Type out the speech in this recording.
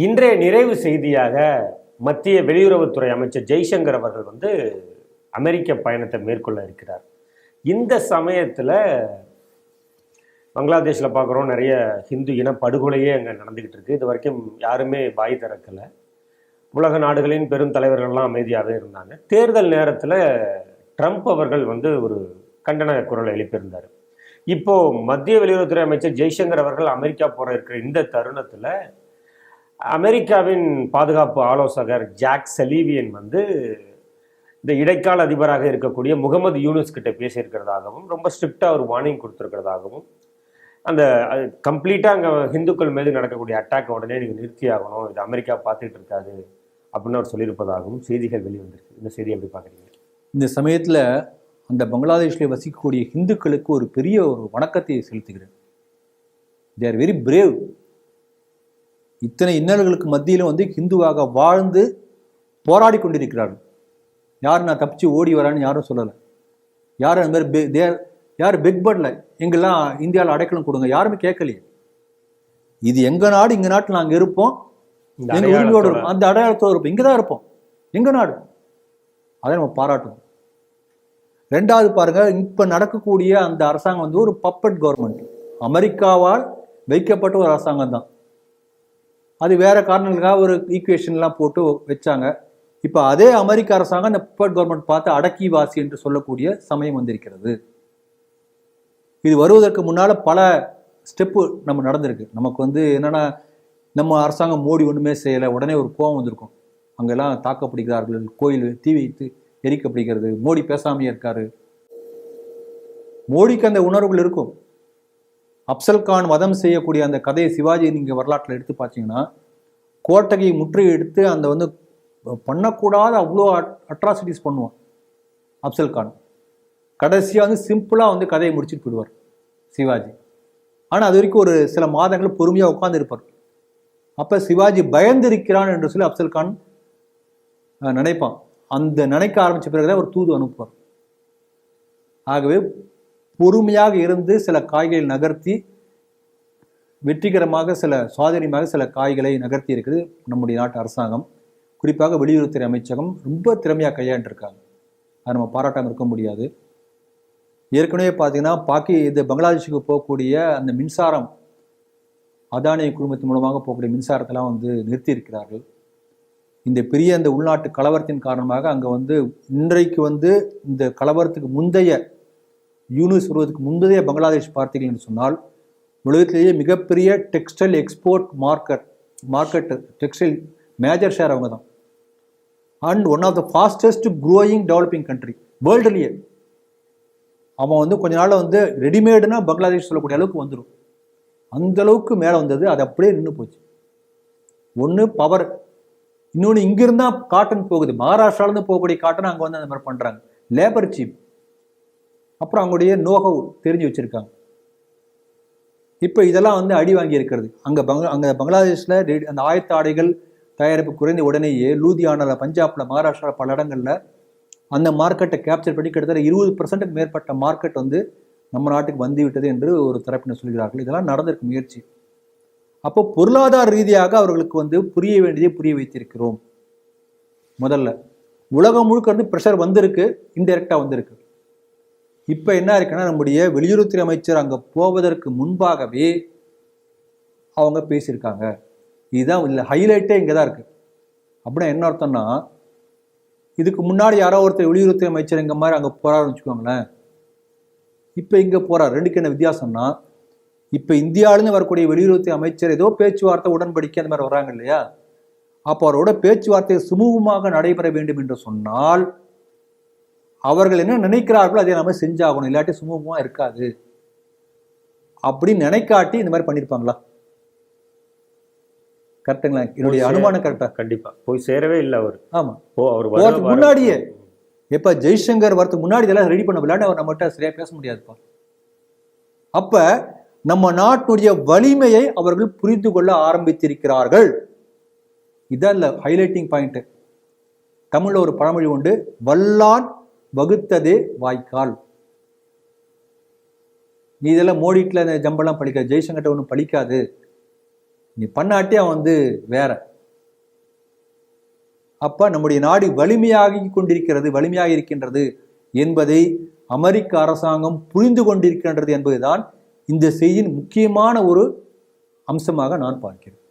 இன்றைய நிறைவு செய்தியாக மத்திய வெளியுறவுத்துறை அமைச்சர் ஜெய்சங்கர் அவர்கள் வந்து அமெரிக்க பயணத்தை மேற்கொள்ள இருக்கிறார். இந்த சமயத்தில் பங்களாதேஷில் பார்க்குறோம் நிறைய ஹிந்து இன படுகொலையே அங்கே நடந்துக்கிட்டு இருக்கு. இது வரைக்கும் யாருமே வாய் திறக்கலை. உலக நாடுகளின் பெரும் தலைவர்கள்லாம் அமைதியாகவே இருந்தாங்க. தேர்தல் நேரத்தில் ட்ரம்ப் அவர்கள் வந்து ஒரு கண்டன குரலை எழுப்பியிருந்தார். இப்போது மத்திய வெளியுறவுத்துறை அமைச்சர் ஜெய்சங்கர் அவர்கள் அமெரிக்கா போகிற இருக்கிற இந்த தருணத்தில் அமெரிக்காவின் பாதுகாப்பு ஆலோசகர் ஜாக் செலீவியன் வந்து இந்த இடைக்கால அதிபராக இருக்கக்கூடிய முகமது யூனுஸ் கிட்ட பேசியிருக்கிறதாகவும் ரொம்ப ஸ்ட்ரிக்டாக ஒரு வார்னிங் கொடுத்துருக்கிறதாகவும் அந்த கம்ப்ளீட்டாக அங்கே ஹிந்துக்கள் மீது நடக்கக்கூடிய அட்டாக்கை உடனே நீங்கள் நிறுத்தி ஆகணும் இது அமெரிக்கா பார்த்துட்டு இருக்காது அப்படின்னு அவர் சொல்லியிருப்பதாகவும் செய்திகள் வெளிவந்திருக்கு. இந்த செய்தி எப்படி பார்க்குறீங்க? இந்த சமயத்தில் அந்த பங்களாதேஷில் வசிக்கக்கூடிய ஹிந்துக்களுக்கு ஒரு பெரிய ஒரு வணக்கத்தை செலுத்துகிறேன். தே ஆர் வெரி பிரேவ் இத்தனை இன்னல்களுக்கு மத்தியிலும் வந்து ஹிந்துவாக வாழ்ந்து போராடி கொண்டிருக்கிறார்கள். யாரும் நான் தப்பிச்சு ஓடி வரான்னு யாரும் சொல்லலை. யாரும் அந்த மாதிரி தேர் யார் பிக் பட்ல எங்கெல்லாம் இந்தியாவில் அடைக்கலம் கொடுங்க யாருமே கேட்கலையே. இது எங்க நாடு இங்க நாட்டில் நாங்கள் இருப்போம். எங்க உரிமையோடு இருப்போம். அந்த அடையாளத்தோடு இருப்போம். இங்கே தான் இருப்போம். எங்க நாடு? அதை நம்ம பாராட்டணும் ரெண்டாவது பாருங்க இப்ப நடக்கக்கூடிய அந்த அரசாங்கம் வந்து ஒரு பப்பட் கவர்மெண்ட் அமெரிக்காவால் வைக்கப்பட்ட ஒரு அரசாங்கம் தான். அது வேற காரணங்களுக்காக ஒரு ஈக்குவேஷன்லாம் போட்டு வச்சாங்க. இப்போ அதே அமெரிக்க அரசாங்கம் அந்த பப்பட் கவர்மெண்ட் பார்த்து அடக்கி வாசி என்று சொல்லக்கூடிய சமயம் வந்திருக்கிறது. இது வருவதற்கு முன்னால் பல ஸ்டெப்பு நம்ம நடந்திருக்கு. நமக்கு வந்து என்னன்னா நம்ம அரசாங்கம் மோடி ஒன்றுமே செய்யலை உடனே ஒரு கோவம் வந்திருக்கும். அங்கெல்லாம் தாக்கப்படுகிறார்கள் கோயில் தீ வைத்து எரிக்கப்படுகிறது மோடி பேசாமையே இருக்காரு. மோடிக்கு அந்த உணர்வுகள் இருக்கும். அப்சல் கான் வதம் செய்யக்கூடிய அந்த கதையை சிவாஜி நீங்கள் வரலாற்றில் எடுத்து பார்த்தீங்கன்னா கோட்டகையை முற்றுகையெடுத்து அந்த வந்து பண்ணக்கூடாத அவ்வளோ அட்ராசிட்டிஸ் பண்ணுவான் அப்சல் கான் கடைசியாக வந்து சிம்பிளாக வந்து கதையை முடிச்சுட்டு போயிடுவார் சிவாஜி. ஆனால் அது வரைக்கும் ஒரு சில மாதங்கள் பொறுமையாக உட்காந்துருப்பார் அப்போ சிவாஜி பயந்திருக்கிறான் என்று சொல்லி அப்சல் கான் நினைப்பான். அந்த நினைக்க ஆரம்பித்த பிறகுதான் ஒரு தூது அனுப்புவார். ஆகவே பொறுமையாக இருந்து சில காய்களை நகர்த்தி வெற்றிகரமாக சில சுவாதீனமாக சில காய்களை நகர்த்தி இருக்குது நம்முடைய நாட்டு அரசாங்கம். குறிப்பாக வெளியுறவுத்துறை அமைச்சகம் ரொம்ப திறமையாக கையாண்டிருக்காங்க. அதை நம்ம பாராட்டாமல் இருக்க முடியாது. ஏற்கனவே பார்த்தீங்கன்னா பாக்கி இது பங்களாதேஷுக்கு போகக்கூடிய அந்த மின்சாரம் அதானி குழுமத்தின் மூலமாக போகக்கூடிய மின்சாரத்தெல்லாம் வந்து நிறுத்தியிருக்கிறார்கள். இந்த பெரிய அந்த உள்நாட்டு கலவரத்தின் காரணமாக அங்கே வந்து இன்றைக்கு வந்து இந்த கலவரத்துக்கு முந்தைய யூனிஸ் வருவதற்கு முந்தைய பங்களாதேஷ் பார்த்தீர்கள் என்று சொன்னால் உலகத்திலேயே மிகப்பெரிய textile export market market textile major share அவங்க தான். And one of the fastest growing developing country வேர்ல்டுலேயே அவன் வந்து கொஞ்ச நாளில் வந்து ரெடிமேடுனா பங்களாதேஷ் சொல்லக்கூடிய அளவுக்கு வந்துடும் அந்த அளவுக்கு மேலே வந்தது அது அப்படியே நின்று போச்சு. ஒன்று பவர் இன்னொன்று இங்கிருந்தா காட்டன் போகுது. மகாராஷ்டிராலேருந்து போகக்கூடிய காட்டன் அங்கே வந்து அந்த மாதிரி பண்ணுறாங்க லேபர் சீப் அப்புறம் அவங்களுடைய நோகவு தெரிஞ்சு வச்சிருக்காங்க. இப்போ இதெல்லாம் வந்து அடி வாங்கி இருக்கிறது. அங்கே பங்க அங்கே பங்களாதேஷில் ரெடி- அந்த ஆயத்த ஆடைகள் தயாரிப்பு குறைந்த உடனேயே லூதியானாவில் பஞ்சாப்ல மகாராஷ்டிரா பல இடங்களில் அந்த மார்க்கெட்டை கேப்சர் பண்ணி கிட்டத்தட்ட இருபது பர்சன்ட்டுக்கு மேற்பட்ட மார்க்கெட் வந்து நம்ம நாட்டுக்கு வந்துவிட்டது என்று ஒரு தரப்பினர் சொல்கிறார்கள். இதெல்லாம் நடந்திருக்கு முயற்சி. அப்போ பொருளாதார ரீதியாக அவர்களுக்கு வந்து புரிய வேண்டியதை புரிய வைத்திருக்கிறோம். முதல்ல. உலகம் முழுக்க வந்து ப்ரெஷர் வந்திருக்கு இன்டெரக்டாக வந்திருக்கு. இப்போ என்ன இருக்குன்னா நம்முடைய வெளியுறவுத்துறை அமைச்சர் அங்கே போவதற்கு முன்பாகவே அவங்க பேசியிருக்காங்க. இதுதான் இல்லை ஹைலைட்டே இங்கே தான் இருக்குது அப்படின்னா என்ன அர்த்தம்னா இதுக்கு முன்னாடி யாரோ ஒருத்தர் வெளியுறவுத்துறை அமைச்சர் இங்கே மாதிரி அங்கே போகிறாருன்னு வச்சுக்கோங்களேன். இப்போ இங்கே போகிறார் ரெண்டுக்கு என்ன வித்தியாசம்னா இப்போ இந்தியாவிலேருந்து வரக்கூடிய வெளியுறவுத்துறை அமைச்சர் ஏதோ பேச்சுவார்த்தை உடன்படிக்கை அந்த மாதிரி வராங்க இல்லையா? அப்போ அவரோட பேச்சுவார்த்தை சுமூகமாக நடைபெற வேண்டும் என்று சொன்னால் அவர்கள் என்ன நினைக்கிறார்களோ அதை நம்ம செஞ்சாகணும் இல்லாட்டி சுமூகமா இருக்காது. அப்படின்னு நினைக்காட்டி இந்த மாதிரி பண்ணியிருப்பாங்களா கரெக்டுங்களா என்னுடைய அனுமானம் கரெக்டா கண்டிப்பா. போய் சேரவே இல்லை அவர். ஆமா. அவர் போறதுக்கு வர- முன்னாடியே. எப்ப ஜெய்சங்கர் வரதுக்கு முன்னாடி இதெல்லாம் ரெடி பண்ண விளையாட அவர் நம்மகிட்ட சரியா பேச முடியாதுப்பா. அப்ப நம்ம நாட்டுடைய வலிமையை அவர்கள் புரிந்து கொள்ள ஆரம்பித்திருக்கிறார்கள். இதான் இல்ல ஹைலைட்டிங் பாயிண்ட் தமிழ்ல ஒரு பழமொழி உண்டு வல்லான் வகுத்ததே வாய்க்கால். நீ இதெல்லாம் மோடிட்டில் இந்த ஜம்பெல்லாம் படிக்காது ஜெய்சங்கர்ட்ட ஒன்றும் படிக்காது. நீ பண்ணாட்டி அவன் வந்து வேற. அப்போ நம்முடைய நாடு வலிமையாகி கொண்டிருக்கிறது வலிமையாக இருக்கின்றது என்பதை அமெரிக்க அரசாங்கம் புரிந்து கொண்டிருக்கின்றது என்பதுதான் இந்த செய்தியின் முக்கியமான ஒரு அம்சமாக நான் பார்க்கிறேன்.